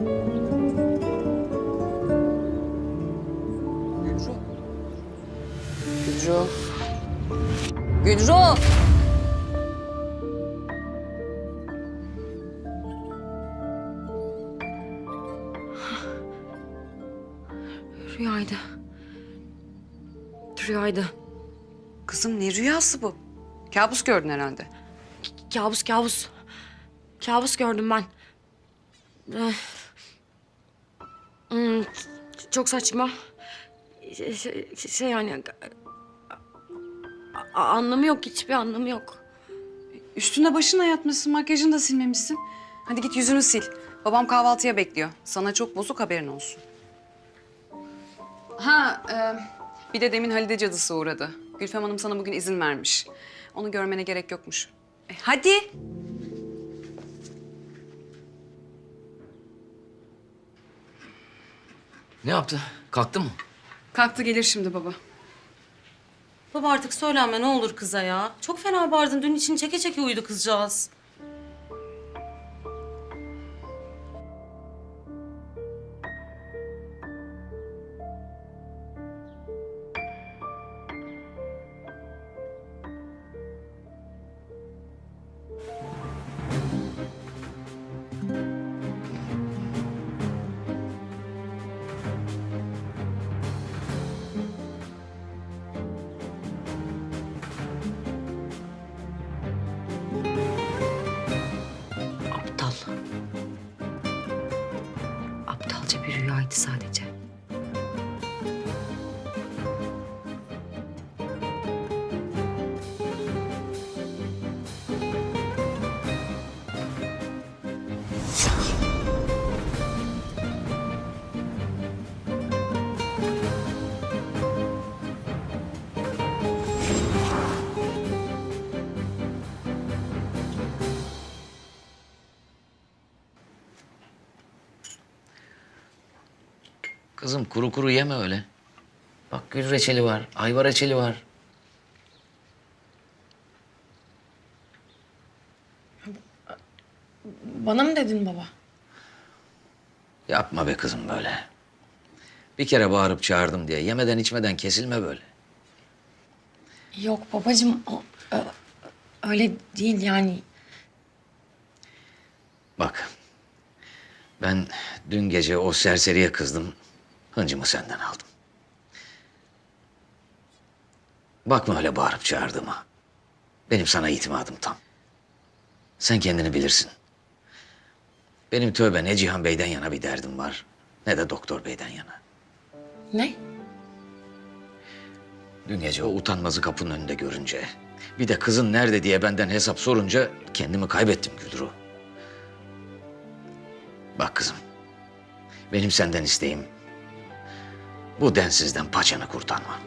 Gülru. Gülru. Gülru. Rüyaydı. Rüyaydı. Kızım ne rüyası bu? Kabus gördün herhalde. Kabus kabus. Kabus gördüm ben. Eh, hmm, Çok saçma. Şey, şey- yani... a- Anlamı yok, hiçbir anlamı yok. Üstüne başına yatmışsın, makyajını da silmemişsin. Hadi git yüzünü sil. Babam kahvaltıya bekliyor. Sana çok bozuk haberin olsun. Ha, e, bir de demin Halide cadısı uğradı. Gülfem Hanım sana bugün izin vermiş. Onu görmene gerek yokmuş. E, hadi. Ne yaptı? Kalktı mı? Kalktı gelir şimdi baba. Baba artık söylenme ne olur kıza ya. Çok fena bağırdın. Dün için çeke çeke uyudu kızcağız. Aptalca bir rüyaydı sadece. Kızım kuru kuru yeme öyle. Bak gül reçeli var, ayva reçeli var. Bana mı dedin baba? Yapma be kızım böyle. Bir kere bağırıp çağırdım diye yemeden içmeden kesilme böyle. Yok babacığım o, ö- öyle değil yani. Bak. Ben dün gece o serseriye kızdım. Hıncımı senden aldım. Bakma öyle bağırıp çağırdığıma. Benim sana itimadım tam. Sen kendini bilirsin. Benim tövbe ne Cihan Bey'den yana bir derdim var... ...ne de Doktor Bey'den yana. Ne? Dün gece o utanmazı kapının önünde görünce... ...bir de kızın nerede diye benden hesap sorunca... ...kendimi kaybettim Güldürü. Bak kızım. Benim senden isteğim... ...bu densizden paçanı kurtarma.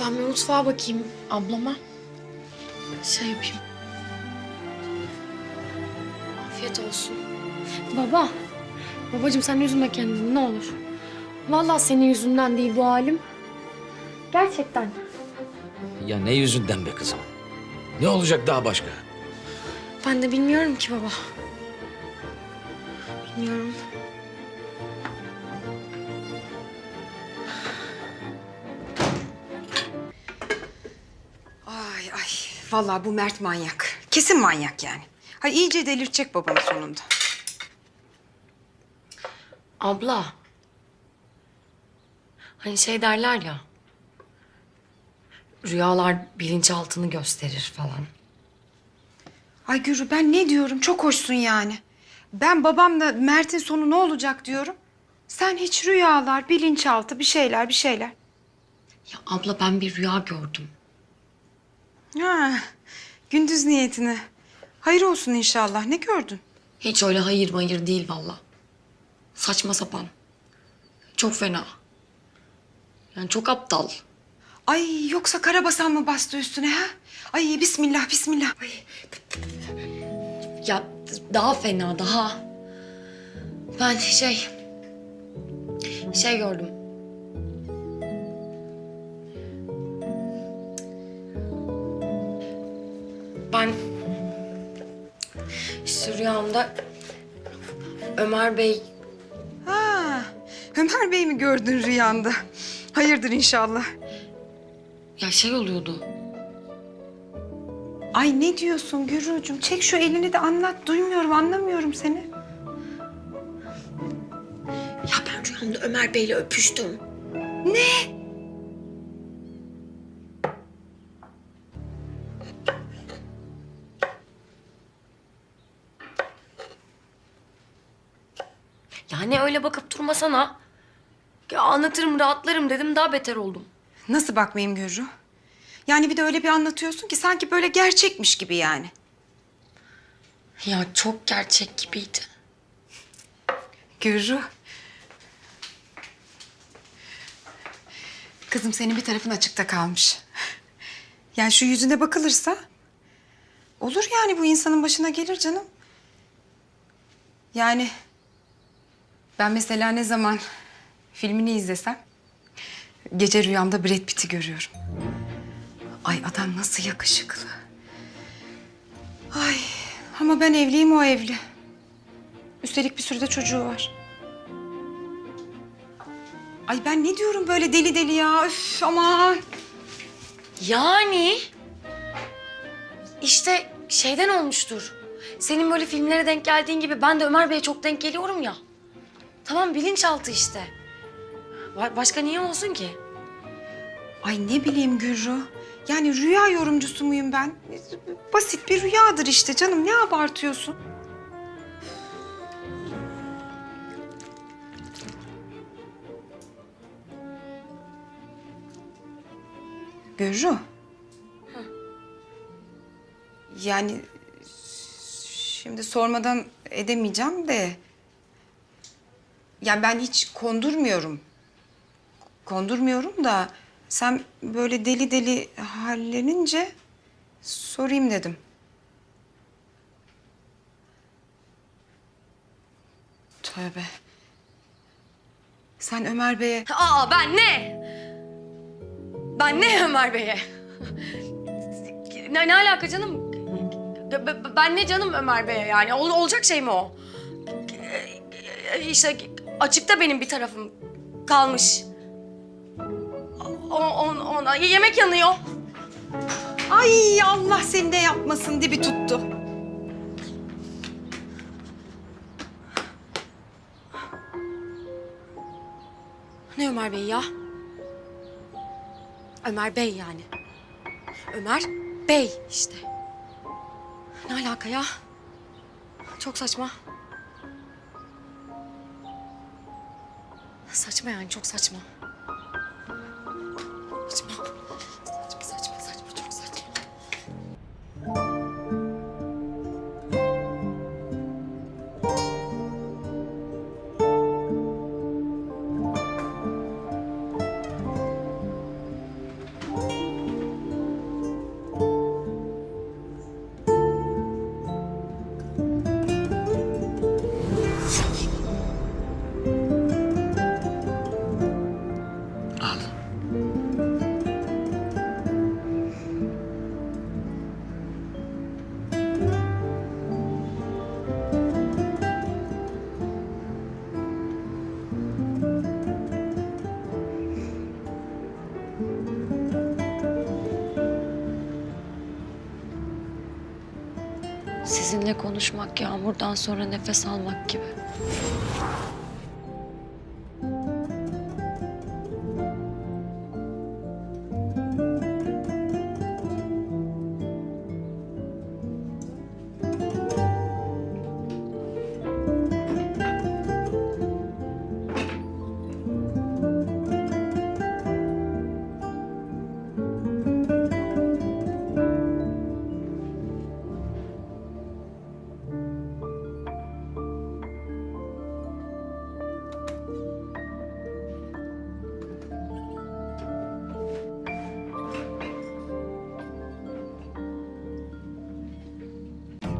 Ben bir mutfağa bakayım ablama. Şey yapayım. Afiyet olsun. Baba. Babacığım sen üzme kendini ne olur. Vallahi senin yüzünden değil bu halim. Gerçekten. Ya ne yüzünden be kızım? Ne olacak daha başka? Ben de bilmiyorum ki baba. Bilmiyorum. Ay ay. Vallahi bu Mert manyak. Kesin manyak yani. Hay iyice delirtecek babanı sonunda. Abla. Hani şey derler ya. Rüyalar bilinçaltını gösterir falan. Ay Gürü ben ne diyorum çok hoşsun yani. Ben babamla Mert'in sonu ne olacak diyorum. Sen hiç rüyalar, bilinçaltı bir şeyler bir şeyler. Ya abla ben bir rüya gördüm. Ha, gündüz niyetine. Hayır olsun inşallah. Ne gördün? Hiç öyle hayır hayır değil valla. Saçma sapan. Çok fena. Yani çok aptal. Ay yoksa karabasan mı bastı üstüne ha? Ay bismillah bismillah. Ay, Ya daha fena daha. Ben şey... Şey gördüm. Ben... işte rüyamda Ömer Bey Ha, Ömer Bey mi gördün rüyanda? Hayırdır inşallah. Ya şey oluyordu. Ay ne diyorsun Gürücüm? Çek şu elini de anlat. Duymuyorum, anlamıyorum seni. Ya ben rüyamda Ömer Bey'le öpüştüm. Ne? Yani öyle bakıp durmasana. Ya anlatırım, rahatlarım dedim daha beter oldum. Nasıl bakmayayım Gürü? Yani bir de öyle bir anlatıyorsun ki sanki böyle gerçekmiş gibi yani. Ya çok gerçek gibiydi. Gürü. Kızım senin bir tarafın açıkta kalmış. Yani şu yüzüne bakılırsa olur yani bu insanın başına gelir canım. Yani ben mesela ne zaman filmini izlesem gece rüyamda Brad Pitt'i görüyorum. Ay adam nasıl yakışıklı. Ay ama ben evliyim o evli. Üstelik bir sürü de çocuğu var. Ay ben ne diyorum böyle deli deli ya? Üf aman. Yani işte şeyden olmuştur. Senin böyle filmlere denk geldiğin gibi ben de Ömer Bey'e çok denk geliyorum ya. Tamam bilinçaltı işte. Ba- başka niye olsun ki? Ay ne bileyim Gürru. Yani rüya yorumcusu muyum ben? Basit bir rüyadır işte canım. Ne abartıyorsun? Gürru. Yani şimdi sormadan edemeyeceğim de... Yani ben hiç kondurmuyorum kondurmuyorum da sen böyle deli deli hallenince sorayım dedim. Tövbe. Sen Ömer Bey'e Aa ben ne? Ben ne Ömer Bey'e? Ne, ne alaka canım? Ben ne canım Ömer Bey'e yani? Ol- olacak şey mi o? İşte açıkta benim bir tarafım kalmış. O, on, ona yemek yanıyor. Ay Allah seni de yapmasın dibi tuttu. Ne Ömer Bey ya? Ömer Bey yani. Ömer Bey işte. Ne alaka ya? Çok saçma. Saçma yani çok. Saçma. Sizinle konuşmak yağmurdan sonra nefes almak gibi.